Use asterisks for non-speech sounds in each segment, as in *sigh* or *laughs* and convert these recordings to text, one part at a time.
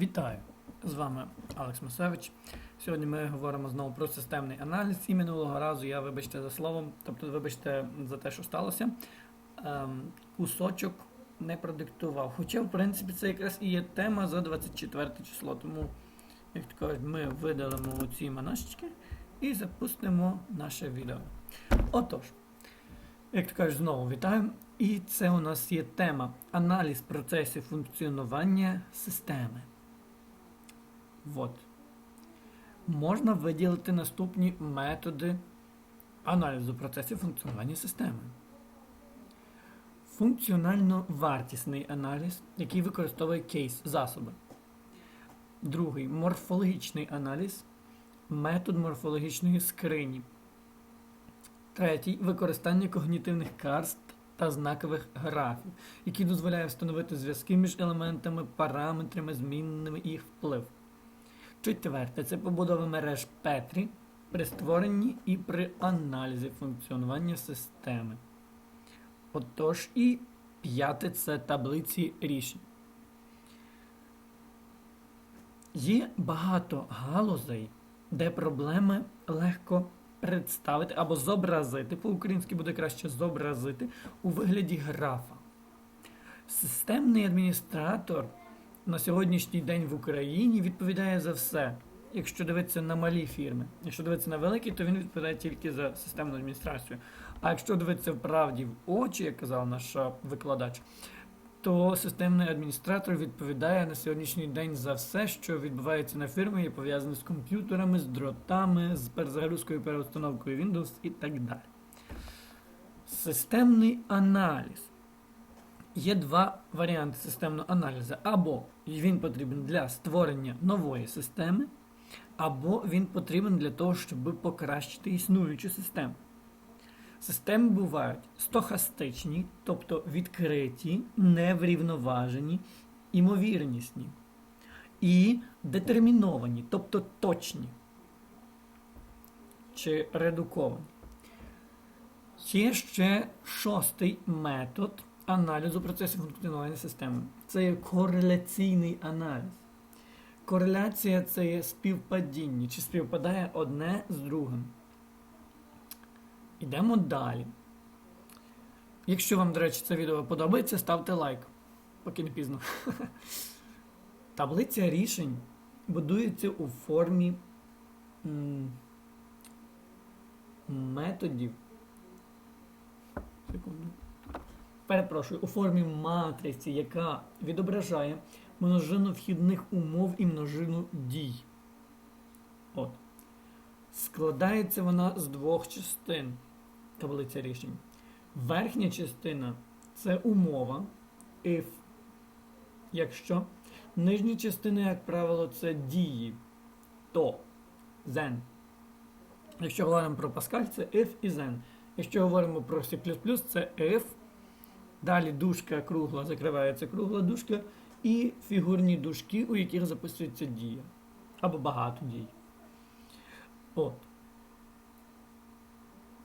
Вітаю! З вами Алекс Масевич. Сьогодні ми говоримо знову про системний аналіз. І минулого разу я, вибачте за словом, тобто, вибачте за те, що сталося, ем, кусочок не продиктував. Хоча, в принципі, це якраз і є тема за 24 число. Тому, як то кажуть, ми видалимо ці манашечки і запустимо наше відео. Отож, як то кажуть, знову вітаю. І це у нас є тема аналіз процесів функціонування системи. Вот. Можна виділити наступні методи аналізу процесів функціонування системи. Функціонально-вартісний аналіз, який використовує кейс засоби. Другий морфологічний аналіз, метод морфологічної скрині. Третій використання когнітивних карт та знакових графів, які дозволяє встановити зв'язки між елементами, параметрами, змінними і їх вплив. Четверте це побудова мереж Петрі при створенні і при аналізі функціонування системи. Отож, і п'яте це таблиці рішень. Є багато галузей, де проблеми легко представити або зобразити, по-українськи буде краще зобразити у вигляді графа. Системний адміністратор на сьогоднішній день в Україні відповідає за все. Якщо дивитися на малі фірми, якщо дивитися на великі, то він відповідає тільки за системну адміністрацію. А якщо дивитися вправді в очі, як казав наш викладач, то системний адміністратор відповідає на сьогоднішній день за все, що відбувається на фірмі, і пов'язане з комп'ютерами, з дротами, з перезагрузкою переустановкою Windows і так далі. Системний аналіз. Є два варіанти системного аналізу. Або він потрібен для створення нової системи, або він потрібен для того, щоб покращити існуючу систему. Системи бувають стохастичні, тобто відкриті, неврівноважені, імовірнісні, і детерміновані, тобто точні чи редуковані. Є ще шостий метод аналізу процесів функціонування системи. Це є кореляційний аналіз. Кореляція це є співпадіння, чи співпадає одне з другим. Ідемо далі. Якщо вам, до речі, це відео подобається, ставте лайк, поки не пізно. *laughs* Таблиця рішень будується у формі методів. Секунду. Перепрошую, у формі матриці, яка відображає множину вхідних умов і множину дій. От. Складається вона з двох частин таблиця рішень. Верхня частина це умова if, якщо. Нижня частина, як правило, це дії то then. Якщо говоримо про Pascal, це if і then. Якщо говоримо про C++, це if. Далі дужка кругла, закривається кругла дужка, і фігурні дужки, у яких записується дія. Або багато дій. От.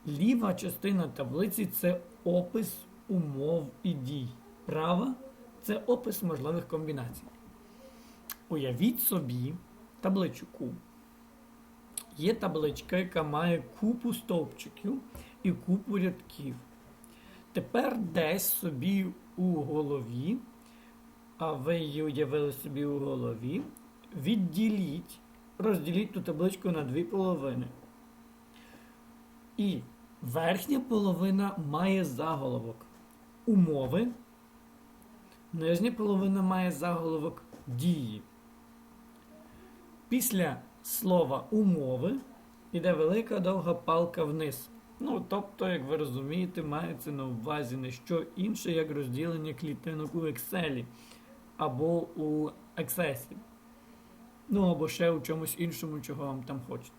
Ліва частина таблиці це опис умов і дій. Права це опис можливих комбінацій. Уявіть собі табличку. Є табличка, яка має купу стовпчиків і купу рядків. Тепер десь собі у голові, а ви її уявили собі у голові, відділіть, розділіть ту табличку на дві половини. І верхня половина має заголовок умови, нижня половина має заголовок дії. Після слова умови йде велика довга палка вниз. Ну, тобто, як ви розумієте, мається на увазі не що інше, як розділення клітинок у Excel або у Access. Ну, або ще у чомусь іншому, чого вам там хочеться.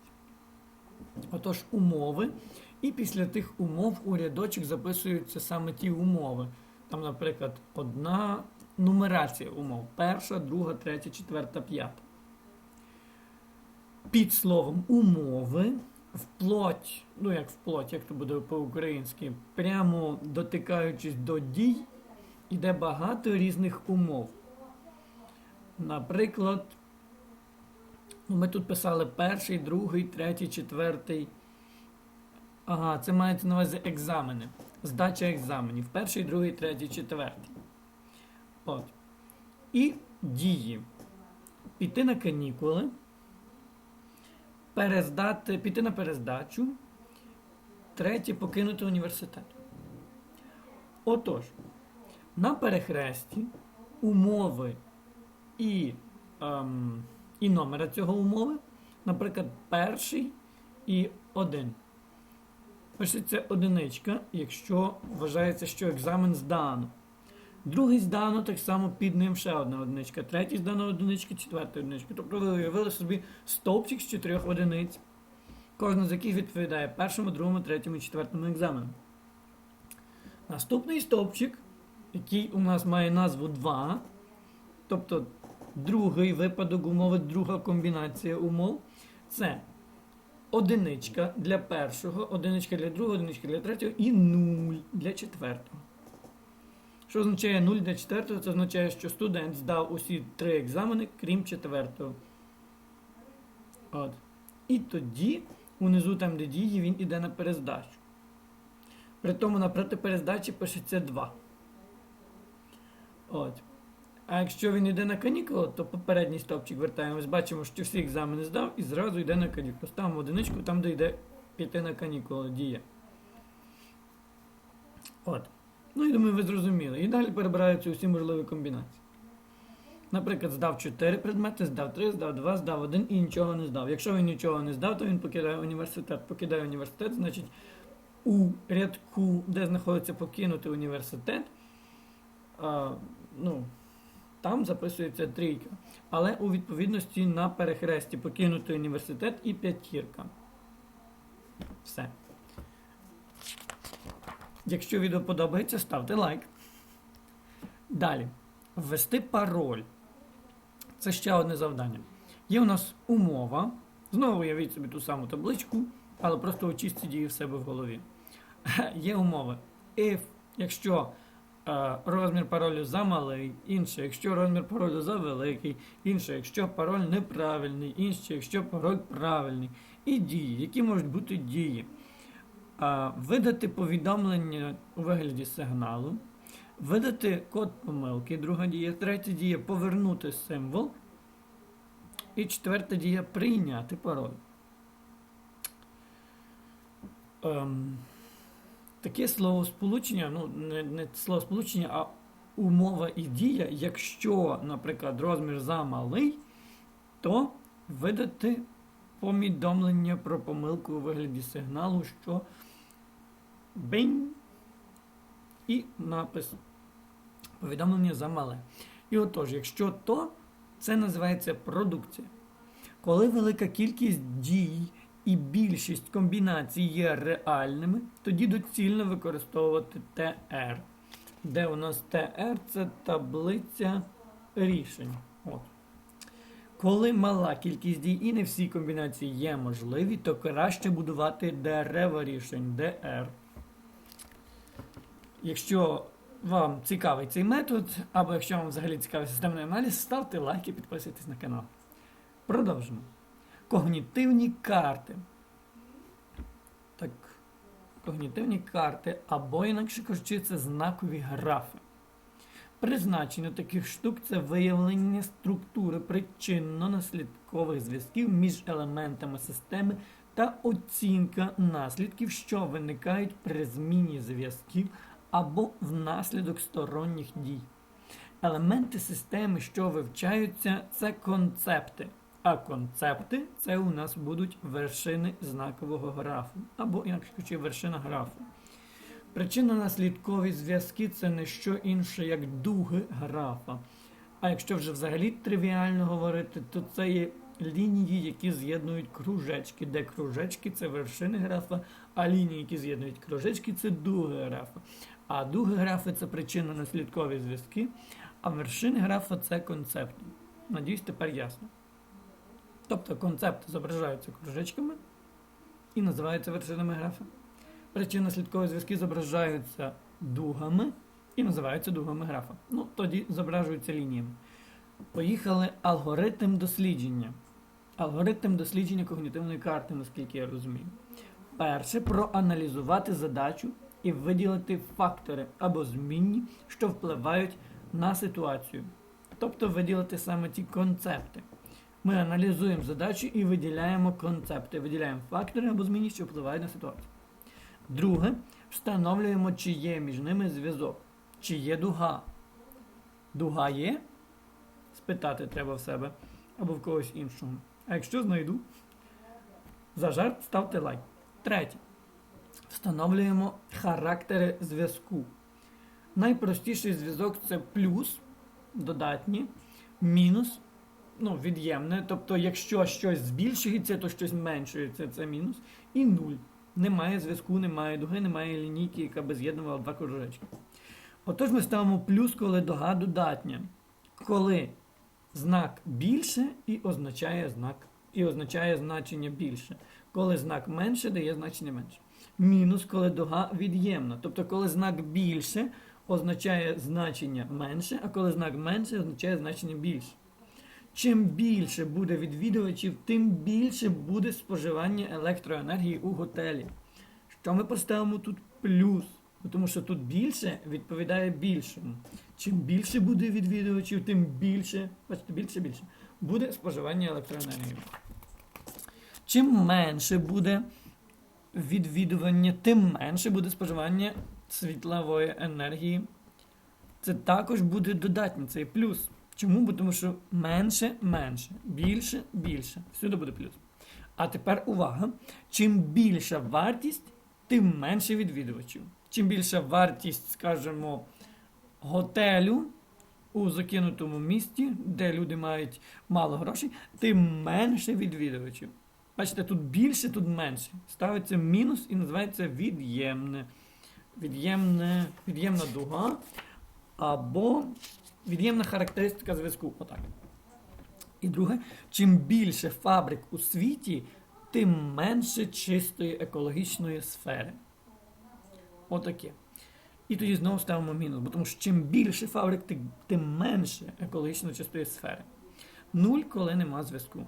Отож, умови. І після тих умов у рядочок записуються саме ті умови. Там, наприклад, одна нумерація умов. Перша, друга, третя, четверта, п'ята. Під словом умови вплоть, ну як вплоть, як то буде по-українськи, прямо дотикаючись до дій, іде багато різних умов. Наприклад, ну, ми тут писали перший, другий, третій, четвертий. Ага, це мається на увазі екзамени. Здача екзаменів. Перший, другий, третій, четвертий. От. І дії. Піти на канікули, перездати, піти на перездачу, третє покинути університет. Отож, на перехресті умови і, ем, і номера цього умови, наприклад, перший і один. Пишеться одиничка, якщо вважається, що екзамен здано. Другий здано, так само під ним ще одна одиничка. Третій здано одиничка, четверта одиничка. Тобто ви уявили собі стовпчик з чотирьох одиниць, кожна з яких відповідає першому, другому, третьому, четвертому екзамену. Наступний стовпчик, який у нас має назву 2, тобто другий випадок умови, друга комбінація умов, це одиничка для першого, одиничка для другого, одиничка для третього і 0 для четвертого. Що означає 0 для четвертого? Це означає, що студент здав усі три екзамени, крім четвертого. От. І тоді, унизу там, де дії, він іде на перездачу. При тому напроти перездачі пишеться 2. От. А якщо він йде на канікули, то попередній стовпчик вертаємось, бачимо, що всі екзамени здав і зразу йде на канікули. Ставимо одиничку там, де йде піти на канікули, дія. От. Ну і думаю, ви зрозуміли. І далі перебираються усі можливі комбінації. Наприклад, здав 4 предмети, здав 3, здав 2, здав 1 і нічого не здав. Якщо він нічого не здав, то він покидає університет. Покидає університет, значить у рядку, де знаходиться покинути університет, а, ну, там записується трійка. Але у відповідності на перехресті покинути університет і п'ятірка. Все. Якщо відео подобається, ставте лайк. Далі. Ввести пароль. Це ще одне завдання. Є у нас умова. Знову уявіть собі ту саму табличку, але просто очистіть її в себе в голові. *laughs* Є умови. If, якщо е, розмір паролю замалий, інше, якщо розмір паролю завеликий, інше, якщо пароль неправильний, інше, якщо пароль правильний. І дії. Які можуть бути дії? Видати повідомлення у вигляді сигналу, видати код помилки, друга дія, третя дія повернути символ. І четверта дія прийняти пароль. Ем, таке словосполучення, ну, не, не словосполучення, а умова і дія, якщо, наприклад, розмір замалий, то видати повідомлення про помилку у вигляді сигналу, що бинь і напис повідомлення замале. І отож, якщо то, це називається продукція. Коли велика кількість дій і більшість комбінацій є реальними, тоді доцільно використовувати TR. Де у нас TR це таблиця рішень. От. Коли мала кількість дій і не всі комбінації є можливі, то краще будувати дерева рішень DR. Якщо вам цікавий цей метод, або якщо вам взагалі цікавий системний аналіз, ставте лайк і підписуйтесь на канал. Продовжимо. Когнітивні карти. Так, когнітивні карти, або, інакше кажучи, це знакові графи. Призначення таких штук це виявлення структури причинно-наслідкових зв'язків між елементами системи та оцінка наслідків, що виникають при зміні зв'язків або внаслідок сторонніх дій. Елементи системи, що вивчаються, це концепти. А концепти це у нас будуть вершини знакового графу, або, інакше кажучи, вершина графу. Причинно-наслідкові зв'язки це не що інше, як дуги графа. А якщо вже взагалі тривіально говорити, то це є лінії, які з'єднують кружечки, де кружечки це вершини графа, а лінії, які з'єднують кружечки, це дуги графа. А дуги графи це причинно-наслідкові зв'язки, а вершини графа це концепти. Надіюсь, тепер ясно. Тобто концепти зображаються кружечками і називаються вершинами графа. Причинно-слідкові зв'язки зображаються дугами і називаються дугами графа. Ну, тоді зображуються лініями. Поїхали алгоритм дослідження. Алгоритм дослідження когнітивної карти, наскільки я розумію. Перше, проаналізувати задачу і виділити фактори або змінні, що впливають на ситуацію. Тобто виділити саме ті концепти. Ми аналізуємо задачу і виділяємо концепти, виділяємо фактори або змінні, що впливають на ситуацію. Друге, встановлюємо, чи є між ними зв'язок, чи є дуга. Дуга є? Спитати треба в себе або в когось іншого. А якщо знайду, за жарт ставте лайк. Третє. Встановлюємо характери зв'язку. Найпростіший зв'язок це плюс, додатні, мінус, ну, від'ємне. Тобто, якщо щось збільшується, то щось зменшується, це мінус. І нуль. Немає зв'язку, немає дуги, немає лінійки, яка би з'єднувала два кружечки. Отож ми ставимо плюс, коли дуга додатня. Коли знак більше і означає знак, і означає значення більше. Коли знак менше, дає значення менше. Мінус, коли дуга від'ємна. Тобто, коли знак більше означає значення менше, а коли знак менше означає значення більше. Чим більше буде відвідувачів, тим більше буде споживання електроенергії у готелі. Що ми поставимо тут плюс? Тому що тут більше відповідає більшому. Чим більше буде відвідувачів, тим більше, бачите, більше більше буде споживання електроенергії. Чим менше буде відвідування, тим менше буде споживання світлової енергії. Це також буде додатній цей плюс. Чому? Бо тому що менше менше, більше більше. Всюди буде плюс. А тепер увага. Чим більша вартість, тим менше відвідувачів. Чим більша вартість, скажімо, готелю у закинутому місті, де люди мають мало грошей, тим менше відвідувачів. Бачите, тут більше, тут менше. Ставиться мінус і називається від'ємне. Від'ємне, від'ємна дуга або від'ємна характеристика зв'язку. Отак. І друге, чим більше фабрик у світі, тим менше чистої екологічної сфери. Отаке. І тоді знову ставимо мінус, бо тому що чим більше фабрик, тим, менше екологічно чистої сфери. Нуль, коли нема зв'язку.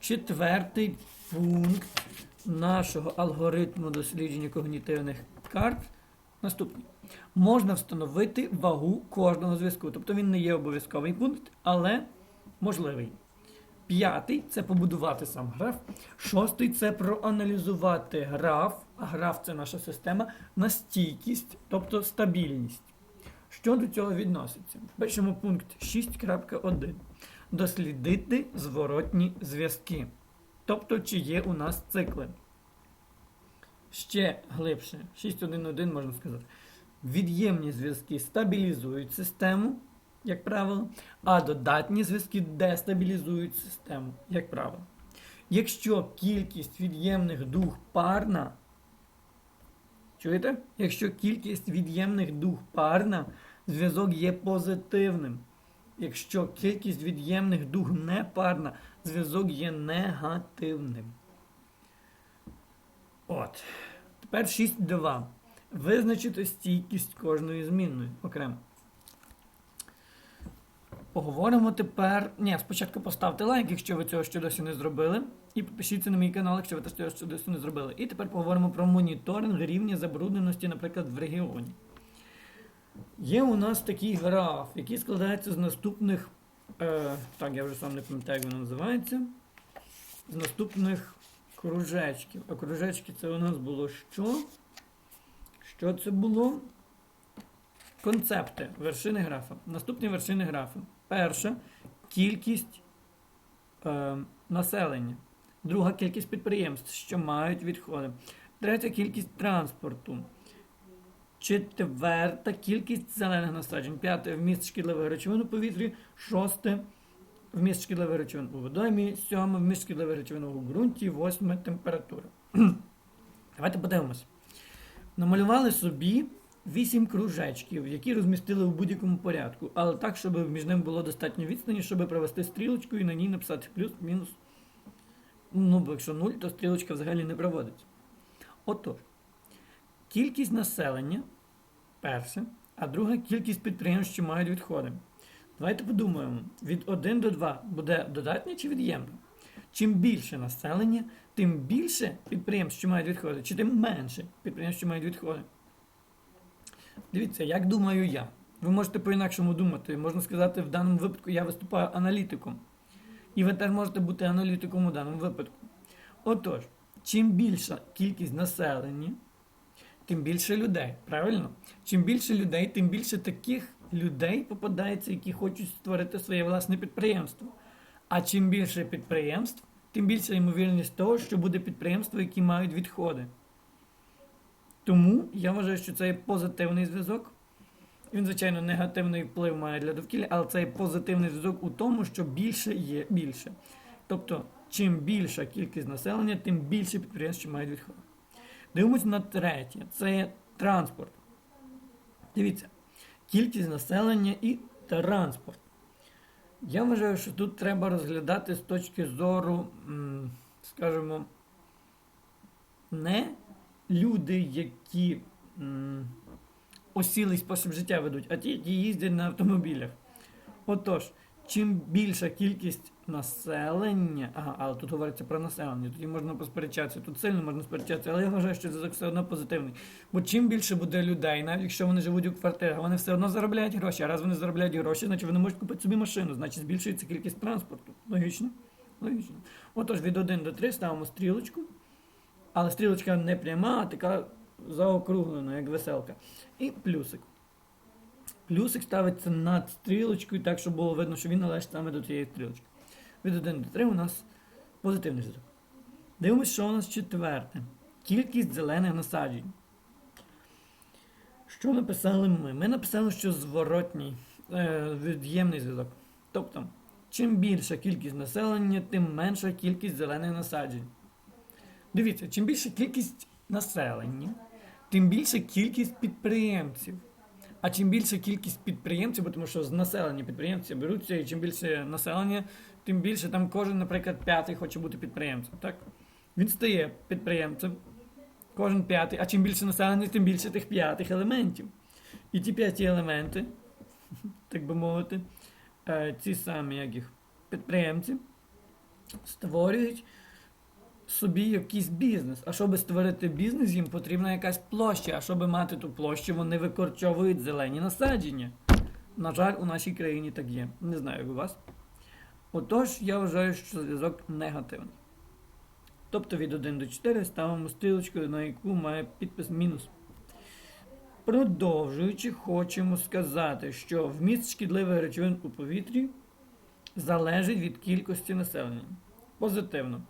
Четвертий пункт нашого алгоритму дослідження когнітивних карт наступний. Можна встановити вагу кожного зв'язку. Тобто він не є обов'язковий пункт, але можливий. П'ятий це побудувати сам граф. Шостий це проаналізувати граф, а граф це наша система, на стійкість, тобто стабільність. Що до цього відноситься? Пишемо пункт 6.1. Дослідити зворотні зв'язки. Тобто, чи є у нас цикли. Ще глибше, 6.1.1 можна сказати. Від'ємні зв'язки стабілізують систему, як правило, а додатні зв'язки дестабілізують систему, як правило. Якщо кількість від'ємних дух парна, чуєте? Якщо кількість від'ємних дух парна, зв'язок є позитивним. Якщо кількість від'ємних дух непарна, зв'язок є негативним. От. Тепер 6.2. Визначити стійкість кожної змінної окремо. Поговоримо тепер. Ні, спочатку поставте лайк, якщо ви цього ще досі не зробили. І підпишіться на мій канал, якщо ви цього ще досі не зробили. І тепер поговоримо про моніторинг рівня забрудненості, наприклад, в регіоні. Є у нас такий граф, який складається з наступних. Е, так, я вже сам не пам'ятаю, як він називається. З наступних кружечків. А кружечки це у нас було що? Що це було? Концепти вершини графа. Наступні вершини графа. Перша кількість е, населення. Друга кількість підприємств, що мають відходи. Третя кількість транспорту. Четверта кількість зелених насаджень. П'яте вміст шкідливих речовин у повітрі. Шосте вміст шкідливих речовин у водоймі. Сьоме вміст шкідливих речовин у ґрунті. Восьме температура. *clears throat* Давайте подивимось. Намалювали собі вісім кружечків, які розмістили у будь-якому порядку, але так, щоб між ними було достатньо відстані, щоб провести стрілочку і на ній написати плюс, мінус. Ну, бо якщо 0, то стрілочка взагалі не проводиться. Отож, кількість населення перше, а друга кількість підприємств, що мають відходи. Давайте подумаємо, від 1 до 2 буде додатнє чи від'ємне? Чим більше населення, тим більше підприємств, що мають відходи, чи тим менше підприємств, що мають відходи. Дивіться, як думаю я. Ви можете по-інакшому думати. Можна сказати, в даному випадку я виступаю аналітиком. І ви теж можете бути аналітиком у даному випадку. Отож, чим більша кількість населення, тим більше людей. Правильно? Чим більше людей, тим більше таких людей попадається, які хочуть створити своє власне підприємство. А чим більше підприємств, тим більша ймовірність того, що буде підприємство, які мають відходи. Тому я вважаю, що це є позитивний зв'язок. Він, звичайно, негативний вплив має для довкілля, але це є позитивний зв'язок у тому, що більше є більше. Тобто, чим більша кількість населення, тим більше підприємств, що мають відходи. Дивимось на третє. Це транспорт. Дивіться, кількість населення і транспорт. Я вважаю, що тут треба розглядати з точки зору, скажімо, не люди, які осілий спосіб життя ведуть, а ті, які їздять на автомобілях. Отож, чим більша кількість населення, ага, але тут говориться про населення, тоді можна посперечатися, тут сильно можна сперечатися, але я вважаю, що зв'язок все одно позитивний. Бо чим більше буде людей, навіть якщо вони живуть у квартирах, вони все одно заробляють гроші. А раз вони заробляють гроші, значить вони можуть купити собі машину, значить збільшується кількість транспорту. Логічно? Логічно. Отож, від 1 до 3 ставимо стрілочку, але стрілочка не пряма, а така заокруглена, як веселка. І плюсик. Плюсик ставиться над стрілочкою, так, щоб було видно, що він належить саме до цієї стрілочки. Від 1 до 3 у нас позитивний зв'язок. Дивимося, що у нас четверте. Кількість зелених насаджень. Що написали ми? Ми написали, що зворотній е, від'ємний зв'язок. Тобто, чим більша кількість населення, тим менша кількість зелених насаджень. Дивіться, чим більша кількість населення, тим більша кількість підприємців. А чим більша кількість підприємців, тому що з населення підприємці беруться, і чим більше населення, тим більше там кожен, наприклад, п'ятий хоче бути підприємцем. Так? Він стає підприємцем, кожен п'ятий, а чим більше населення, тим більше тих п'ятих елементів. І ті п'яті елементи, *laughs* так би мовити, е, ці самі як їх, підприємці, створюють собі якийсь бізнес. А щоб створити бізнес, їм потрібна якась площа. А щоб мати ту площу, вони викорчовують зелені насадження. На жаль, у нашій країні так є. Не знаю, як у вас. Отож, я вважаю, що зв'язок негативний. Тобто від 1 до 4 ставимо стрілочку, на яку має підпис мінус. Продовжуючи, хочемо сказати, що вміст шкідливих речовин у повітрі залежить від кількості населення. Позитивно.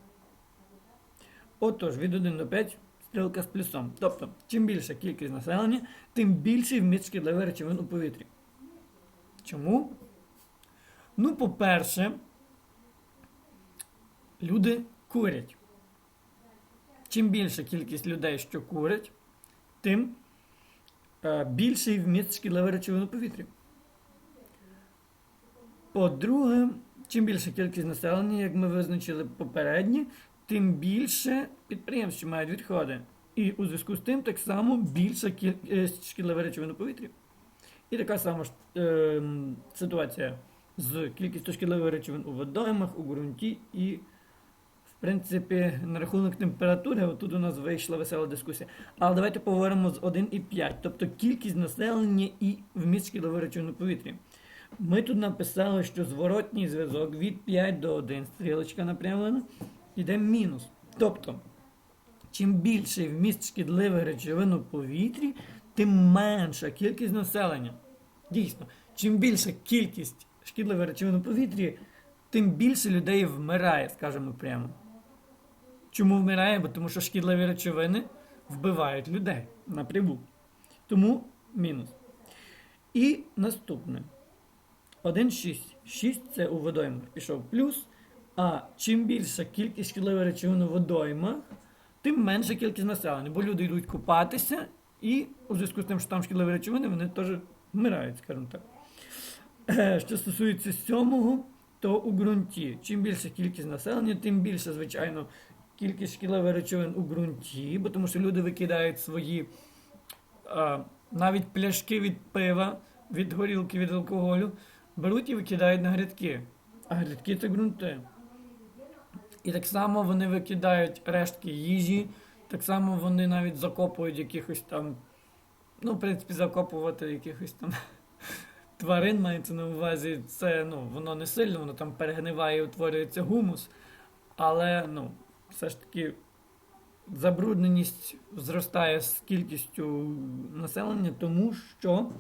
Отож, від 1 до 5 стрілка з плюсом. Тобто, чим більша кількість населення, тим більший вміст шкідливих речовин у повітрі. Чому? Ну, по-перше, люди курять. Чим більша кількість людей, що курять, тим е, більший вміст шкідливих речовин у повітрі. По-друге, чим більша кількість населення, як ми визначили попередні, тим більше підприємств, що мають відходи. І у зв'язку з тим так само більша кількість шкідливих речовин у повітрі. І така сама е, ситуація з кількістю шкідливих речовин у водоймах, у ґрунті і, принципі, на рахунок температури, отут у нас вийшла весела дискусія. Але давайте поговоримо з 1 і 5, тобто кількість населення і вміст шкідливих речовин у повітрі. Ми тут написали, що зворотній зв'язок від 5 до 1, стрілочка напрямлена, іде мінус. Тобто, чим більший вміст шкідливих речовин у повітрі, тим менша кількість населення. Дійсно, чим більша кількість шкідливих речовин у повітрі, тим більше людей вмирає, скажімо прямо. Чому вмирає? Бо тому що шкідливі речовини вбивають людей напряму. Тому мінус. І наступне. 1,6. 6 це у водоймах пішов плюс. А чим більша кількість шкідливих речовин у водоймах, тим менша кількість населення. Бо люди йдуть купатися, і у зв'язку з тим, що там шкідливі речовини, вони теж вмирають, скажімо так. Е, Що стосується сьомого, то у ґрунті. Чим більша кількість населення, тим більше, звичайно, кількість шкідливих речовин у ґрунті, бо тому що люди викидають свої а, навіть пляшки від пива, від горілки, від алкоголю беруть і викидають на грядки. А грядки це ґрунти. І так само вони викидають рештки їжі, так само вони навіть закопують якихось там, ну, в принципі, закопувати якихось там *laughs* тварин мається на увазі. Це ну, воно не сильно, воно там перегниває і утворюється гумус. Але ну, все ж таки забрудненість зростає з кількістю населення, тому що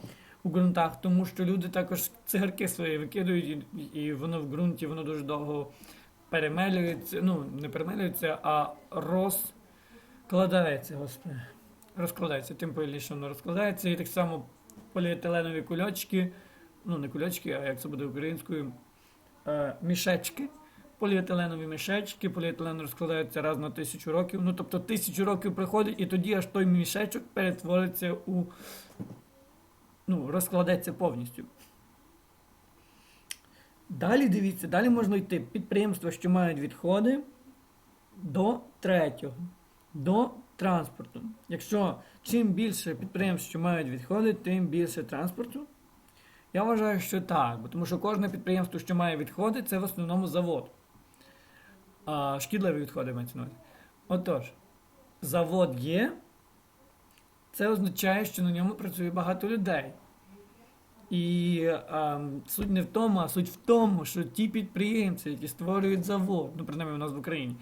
у ґрунтах, тому що люди також цигарки свої викидують, і, і воно в ґрунті воно дуже довго перемелюється. Ну, не перемелюється, а розкладається, господи. Розкладається, тим повільніше воно розкладається. І так само поліетиленові кульочки, ну не кульочки, а як це буде українською, е, мішечки. Поліетиленові мішечки, поліетилен розкладається раз на тисячу років. Ну тобто тисячу років приходить, і тоді аж той мішечок перетвориться у. Ну, розкладеться повністю. Далі дивіться, далі можна йти підприємства, що мають відходи до третього, до транспорту. Якщо чим більше підприємств, що мають відходи, тим більше транспорту. Я вважаю, що так, бо тому що кожне підприємство, що має відходи, це в основному завод. Шкідливі відходи мається. Отож, завод є, це означає, що на ньому працює багато людей. І а, суть не в тому, а суть в тому, що ті підприємці, які створюють завод, ну принаймні у нас в Україні,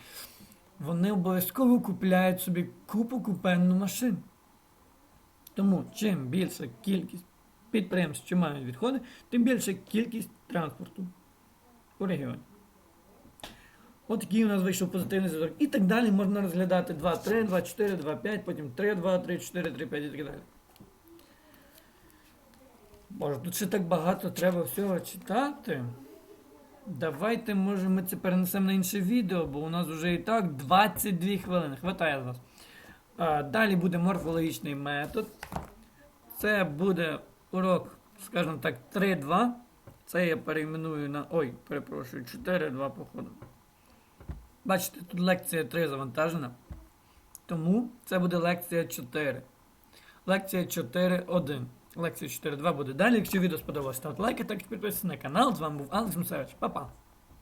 вони обов'язково купляють собі купу купенну машин. Тому чим більша кількість підприємств, що мають відходи, тим більша кількість транспорту у регіоні. От такий у нас вийшов позитивний зв'язок. І так далі можна розглядати 2, 3, 2, 4, 2, 5, потім 3, 2, 3, 4, 3, 5 і так далі. Боже, тут ще так багато треба всього читати. Давайте, може, ми це перенесемо на інше відео, бо у нас вже і так 22 хвилини. Хватає з вас. Далі буде морфологічний метод. Це буде урок, скажімо так, 3-2. Це я перейменую на. Ой, перепрошую, 4-2 походу. Бачите, тут лекція 3 завантажена. Тому це буде лекція 4. Лекція 4.1. Лекція 4.2 буде далі. Якщо відео сподобалось, ставте лайки, і підписуйтесь на канал. З вами був Алекс Мусевич. Па-па!